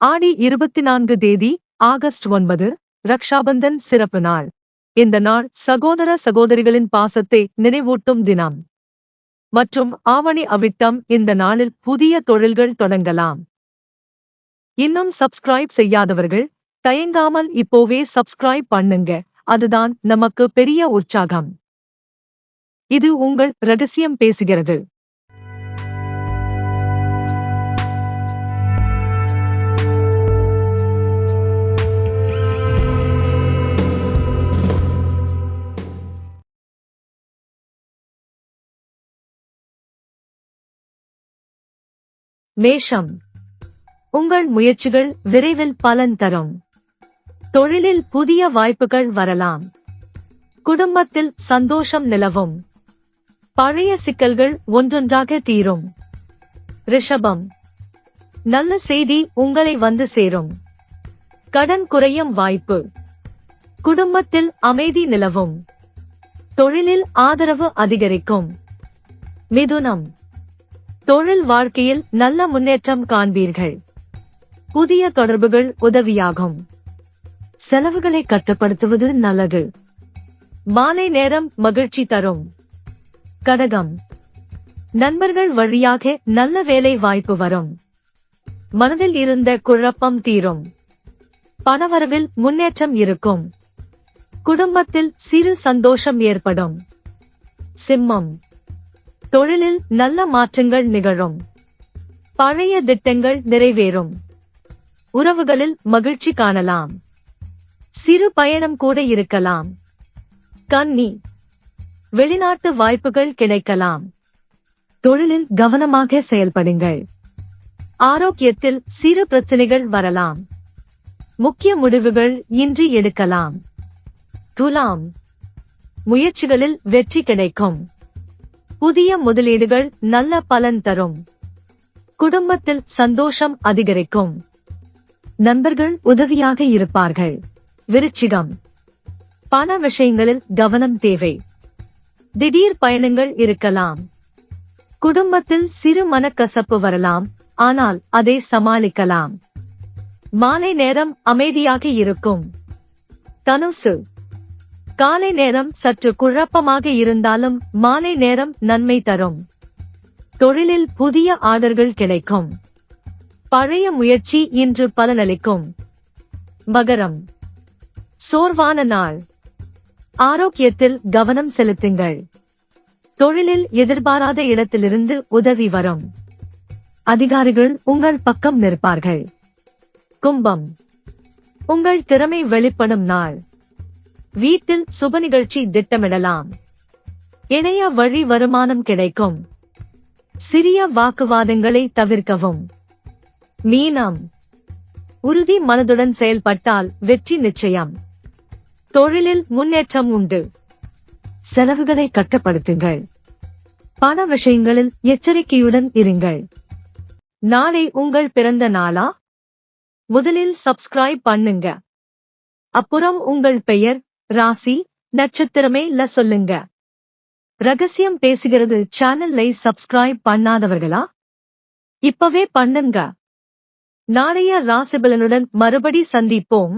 ஆடி இருபத்தி நான்கு தேதி ஆகஸ்ட் ஒன்பது ரக்ஷாபந்தன் சிறப்பு நாள். இந்த நாள் சகோதர சகோதரிகளின் பாசத்தை நினைவூட்டும் தினம். மற்றும் ஆவணி அவிட்டம் இந்த நாளில் புதிய தொழில்கள் தொடங்கலாம். இன்னும் சப்ஸ்கிரைப் செய்யாதவர்கள் தயங்காமல் இப்போவே சப்ஸ்கிரைப் பண்ணுங்க. அதுதான் நமக்கு பெரிய உற்சாகம். இது உங்கள் ரகசியம் பேசுகிறது. மேஷம் உங்கள் முயற்சிகள் விரைவில் பலன் தரும். தொழிலில் புதிய வாய்ப்புகள் வரலாம். குடும்பத்தில் சந்தோஷம் நிலவும். பழைய சிக்கல்கள் ஒன்றொன்றாக தீரும். ரிஷபம். நல்ல செய்தி உங்களை வந்து சேரும். கடன் குறையும் வாய்ப்பு. குடும்பத்தில் அமைதி நிலவும். தொழிலில் ஆதரவு அதிகரிக்கும். மிதுனம். தொழில் வாழ்க்கையில் நல்ல முன்னேற்றம் காண்பீர்கள். புதிய தொடர்புகள் உதவியாகும். செலவுகளை கட்டுப்படுத்துவது நல்லது. மாலை நேரம் மகிழ்ச்சி தரும். கடகம். நண்பர்கள் வழியாக நல்ல வேலை வாய்ப்பு வரும். மனதில் இருந்த குழப்பம் தீரும். பணவரவில் முன்னேற்றம் இருக்கும். குடும்பத்தில் சிறு சந்தோஷம் ஏற்படும். சிம்மம். தொழிலில் நல்ல மாற்றங்கள் நிகழும். பழைய திட்டங்கள் நிறைவேறும். உறவுகளில் மகிழ்ச்சி காணலாம். சிறு பயணம் கூட இருக்கலாம். கன்னி வெளிநாட்டு வாய்ப்புகள் கிடைக்கலாம். தொழிலில் கவனமாக செயல்படுங்கள். ஆரோக்கியத்தில் சிறு பிரச்சனைகள் வரலாம். முக்கிய முடிவுகள் இன்றி எடுக்கலாம். துலாம். முயற்சிகளில் வெற்றி கிடைக்கும். புதிய முதலீடுகள் நல்ல பலன் தரும். குடும்பத்தில் சந்தோஷம் அதிகரிக்கும். நண்பர்கள் உதவியாக இருப்பார்கள். விருச்சிகம். பண விஷயங்களில் கவனம் தேவை. திடீர் பயணங்கள் இருக்கலாம். குடும்பத்தில் சிறு மனக்கசப்பு வரலாம் ஆனால் அதை சமாளிக்கலாம். மாலை நேரம் அமைதியாக இருக்கும். தனுசு. காலை நேரம் சற்று குழப்பமாக இருந்தாலும் மாலை நேரம் நன்மை தரும். தொழிலில் புதிய ஆர்டர்கள் கிடைக்கும். பழைய முயற்சி இன்று பலனளிக்கும். மகரம். சோர்வான நாள். ஆரோக்கியத்தில் கவனம் செலுத்துங்கள். தொழிலில் எதிர்பாராத இடத்திலிருந்து உதவி வரும். அதிகாரிகள் உங்கள் பக்கம் நிற்பார்கள். கும்பம். உங்கள் திறமை வெளிப்படும் நாள். வீட்டில் சுப நிகழ்ச்சி திட்டமிடலாம். இணைய வழி வருமானம் கிடைக்கும். சிறிய வாக்குவாதங்களை தவிர்க்கவும். மீனம். உறுதி மனதுடன் செயல்பட்டால் வெற்றி நிச்சயம். தொழிலில் முன்னேற்றம் உண்டு. செலவுகளை கட்டுப்படுத்துங்கள். பண விஷயங்களில் எச்சரிக்கையுடன் இருங்கள். நாளை உங்கள் பிறந்த நாளா? முதலில் சப்ஸ்கிரைப் பண்ணுங்க. அப்புறம் உங்கள் பெயர் ராசி நட்சத்திரமே ல சொல்லுங்க. ரகசியம் பேசுகிறது சேனலை சப்ஸ்கிரைப் பண்ணாதவர்களா? இப்பவே பண்ணுங்க. நாளைய ராசிபலனுடன் மறுபடி சந்திப்போம்.